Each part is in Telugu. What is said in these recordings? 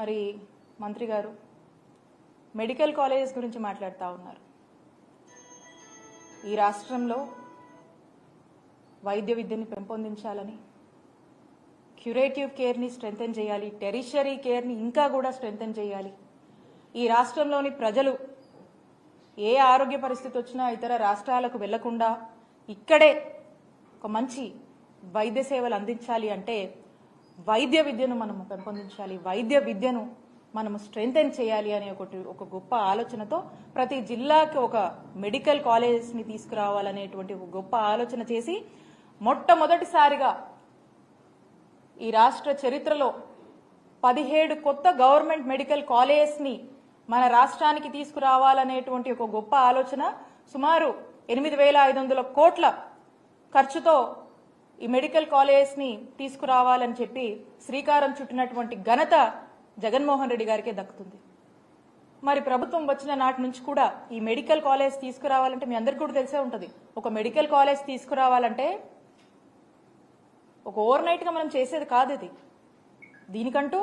మరి మంత్రి గారు మెడికల్ కాలేజెస్ గురించి మాట్లాడుతూ ఉన్నారు. ఈ రాష్ట్రంలో వైద్య విద్యని పెంపొందించాలని క్యూరేటివ్ కేర్ని స్ట్రెంగ్తెన్ చేయాలి టెరిషరీ కేర్ని ఇంకా కూడా స్ట్రెంగ్తెన్ చేయాలి. ఈ రాష్ట్రంలోని ప్రజలు ఏ ఆరోగ్య పరిస్థితి వచ్చినా ఇతర రాష్ట్రాలకు వెళ్ళకుండా ఇక్కడే ఒక మంచి వైద్య సేవలు అందించాలి అంటే వైద్య విద్యను మనము పెంపొందించాలి. వైద్య విద్యను మనము స్ట్రెంగ్తెన్ చేయాలి అనే ఒకటి ఒక గొప్ప ఆలోచనతో ప్రతి జిల్లాకి ఒక మెడికల్ కాలేజెస్ని తీసుకురావాలనేటువంటి ఒక గొప్ప ఆలోచన చేసి మొట్టమొదటిసారిగా ఈ రాష్ట్ర చరిత్రలో పదిహేడు కొత్త గవర్నమెంట్ మెడికల్ కాలేజెస్ని మన రాష్ట్రానికి తీసుకురావాలనేటువంటి ఒక గొప్ప ఆలోచన సుమారు ఎనిమిది వేల ఐదు వందల కోట్ల ఖర్చుతో ఈ మెడికల్ కాలేజెస్ని తీసుకురావాలని చెప్పి శ్రీకారం చుట్టినటువంటి ఘనత జగన్మోహన్ రెడ్డి గారికే దక్కుతుంది. మరి ప్రభుత్వం వచ్చిన నాటి నుంచి కూడా ఈ మెడికల్ కాలేజ్ తీసుకురావాలంటే మీ అందరికీ కూడా తెలిసే ఉంటుంది. ఒక మెడికల్ కాలేజ్ తీసుకురావాలంటే ఒక ఓవర్ నైట్గా మనం చేసేది కాదు ఇది. దీనికంటూ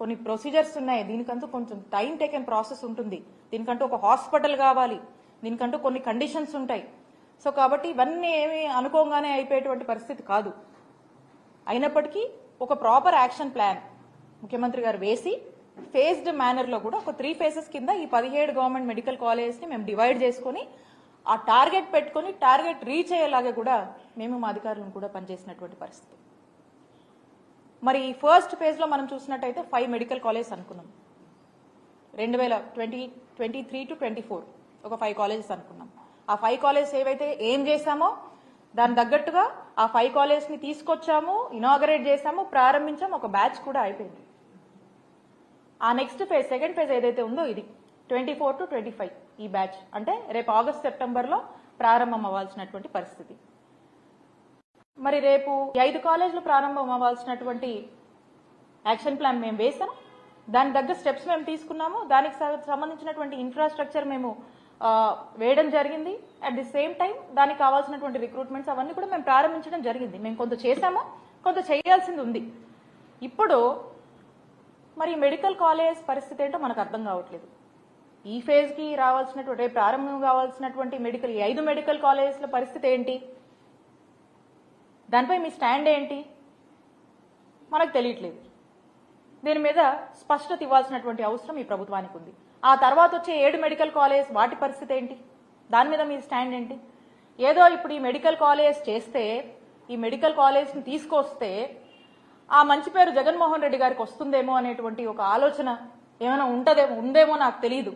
కొన్ని ప్రొసీజర్స్ ఉన్నాయి. దీనికంటూ కొంచెం టైం టేకెన్ ప్రాసెస్ ఉంటుంది. దీనికంటూ ఒక హాస్పిటల్ కావాలి. దీనికంటూ కొన్ని కండిషన్స్ ఉంటాయి. సో కాబట్టి ఇవన్నీ ఏమి అనుకోగానే అయిపోయేటువంటి పరిస్థితి కాదు. అయినప్పటికీ ఒక ప్రాపర్ యాక్షన్ ప్లాన్ ముఖ్యమంత్రి గారు వేసి ఫేజ్డ్ మేనర్లో కూడా ఒక త్రీ ఫేజెస్ కింద ఈ పదిహేడు గవర్నమెంట్ మెడికల్ కాలేజెస్ని మేము డివైడ్ చేసుకొని ఆ టార్గెట్ పెట్టుకొని టార్గెట్ రీచ్ అయ్యేలాగా కూడా మేము మా అధికారులను కూడా పనిచేసినటువంటి పరిస్థితి. మరి ఈ ఫస్ట్ ఫేజ్లో మనం చూసినట్టయితే ఫైవ్ మెడికల్ కాలేజ్ అనుకున్నాం. రెండు వేల twenty twenty three to twenty four ఒక ఫైవ్ కాలేజెస్ అనుకున్నాం. ఆ ఫైవ్ కాలేజెస్ ఏవైతే ఏం చేశామో దాని తగ్గట్టుగా ఆ ఫైవ్ కాలేజెస్ని తీసుకొచ్చాము ఇనాగరేట్ చేశాము ప్రారంభించాము ఒక బ్యాచ్ కూడా అయిపోయింది. ఆ నెక్స్ట్ ఫేజ్ సెకండ్ ఫేజ్ ఏదైతే ఉందో ఇది twenty four to twenty five ఈ బ్యాచ్ అంటే రేపు ఆగస్ట్ సెప్టెంబర్లో ప్రారంభం అవ్వాల్సినటువంటి పరిస్థితి. మరి రేపు ఐదు కాలేజీలు ప్రారంభం అవ్వాల్సినటువంటి యాక్షన్ ప్లాన్ మేము వేసాం దాని తగ్గ స్టెప్స్ మేము తీసుకున్నాము. దానికి సంబంధించినటువంటి ఇన్ఫ్రాస్ట్రక్చర్ మేము వేయడం జరిగింది. అట్ ది సేమ్ టైం దానికి కావాల్సినటువంటి రిక్రూట్మెంట్స్ అవన్నీ కూడా మేము ప్రారంభించడం జరిగింది. మేము కొంత చేశాము కొంత చేయాల్సింది ఉంది. ఇప్పుడు మరి మెడికల్ కాలేజ్ పరిస్థితి ఏంటో మనకు అర్థం కావట్లేదు. ఈ ఫేజ్కి రావాల్సినటువంటి ప్రారంభం కావాల్సినటువంటి మెడికల్ ఈ ఐదు మెడికల్ కాలేజెస్ల పరిస్థితి ఏంటి? దానిపై మీ స్టాండ్ ఏంటి? మనకు తెలియట్లేదు. దీని మీద స్పష్టత ఇవ్వాల్సినటువంటి అవసరం ఈ ప్రభుత్వానికి ఉంది. ఆ తర్వాత వచ్చే ఏడు మెడికల్ కాలేజ్ వాటి పరిస్థితి ఏంటి? దాని మీద మీ స్టాండ్ ఏంటి? ఏదో ఇప్పుడు ఈ మెడికల్ కాలేజ్ చేస్తే ఈ మెడికల్ కాలేజ్ని తీసుకొస్తే ఆ మంచి పేరు జగన్మోహన్ రెడ్డి గారికి వస్తుందేమో అనేటువంటి ఒక ఆలోచన ఏమైనా ఉంటదేమో ఉందేమో నాకు తెలియదు